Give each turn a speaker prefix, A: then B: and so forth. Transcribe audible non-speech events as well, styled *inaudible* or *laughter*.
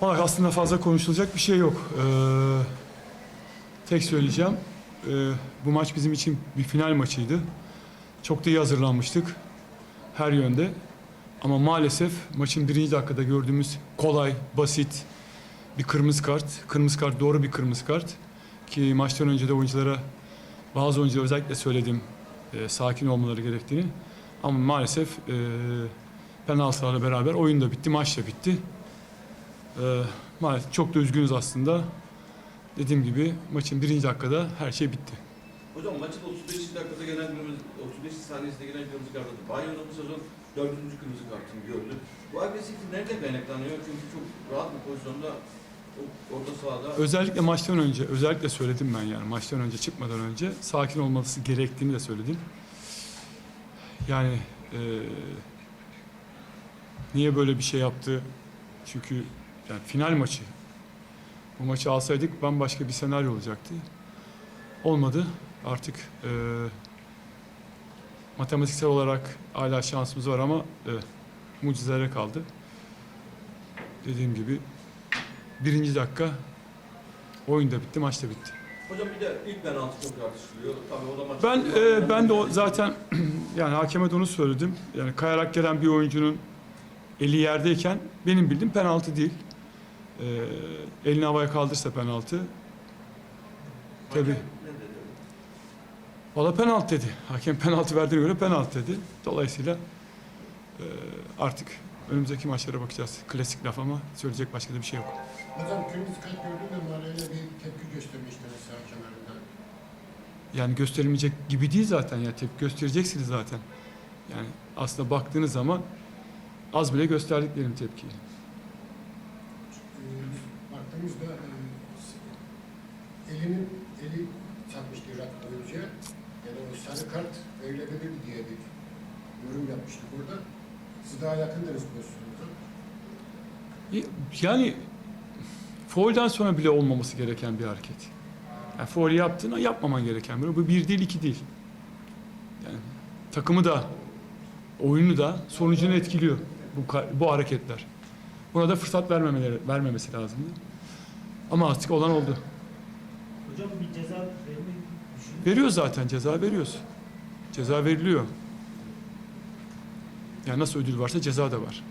A: Valla aslında fazla konuşulacak bir şey yok. Ee, tek söyleyeceğim. ee, bu maç bizim için bir final maçıydı. Çok da iyi hazırlanmıştık. Her yönde. Ama maalesef maçın birinci dakikada gördüğümüz kolay, basit bir kırmızı kart. Kırmızı kart doğru bir kırmızı kart. Ki maçtan önce de oyunculara bazı oyunculara özellikle söyledim e, sakin olmaları gerektiğini. Ama maalesef e, penaltılarla beraber oyun da bitti, maç da bitti. E, maalesef çok da üzgünüz aslında. Dediğim gibi maçın birinci dakikada her şey bitti.
B: Hocam maçın 35 dakikada gelen kırmızı, 35 saniyesinde gelen kırmızı kartı. Bayern'in bu sezon 4. kırmızı kartını gördü. Bu agresiflik nerede kaynaklanıyor? Çünkü çok rahat bir pozisyonda orta sahada
A: Özellikle maçtan önce, özellikle söyledim ben yani maçtan önce çıkmadan önce sakin olması gerektiğini de söyledim. Yani e, niye böyle bir şey yaptı? Çünkü yani final maçı. Bu maçı alsaydık bambaşka bir senaryo olacaktı. Olmadı. Artık e, matematiksel olarak hala şansımız var ama e, mucizelere kaldı. Dediğim gibi birinci dakika oyun da bitti, maç da bitti.
B: Hocam bir de ilk penaltı çok tartışılıyor. Tabii o da maç.
A: Ben e, ben de o zaten *clears throat* yani hakeme de onu söyledim. Yani kayarak gelen bir oyuncunun eli yerdeyken benim bildiğim penaltı değil. E, elini havaya kaldırsa penaltı. Tabii. Valla penaltı dedi. Hakem penaltı verdiğine göre penaltı dedi. Dolayısıyla e, artık önümüzdeki maçlara bakacağız. Klasik laf ama söyleyecek başka da bir şey yok.
C: Hocam kırmızı kart gördüğünde Mare'yle bir tepki göstermiştiniz saha kenarında.
A: Yani gösterilmeyecek gibi değil zaten ya tepki göstereceksiniz zaten. Yani aslında baktığınız zaman az bile gösterdik diyelim tepkiyi.
C: Baktığımızda e, elinin eli çarpmıştı rakip oyuncuya. Yani o sarı kart verilebilir diye bir yorum yapmıştık orada. Siz daha yakındınız pozisyonunuza.
A: Yani foul'den sonra bile olmaması gereken bir hareket. Yani foul yaptığına yapmaman gereken bir. Bu bir değil, iki değil. Yani takımı da, oyunu da sonucunu etkiliyor bu, bu hareketler. Buna da fırsat vermemeleri, vermemesi lazımdı. Ama artık olan oldu.
D: Hocam bir ceza vermeyi düşünüyor
A: Veriyor zaten ceza veriyoruz. Ceza veriliyor. Yani nasıl ödül varsa ceza da var.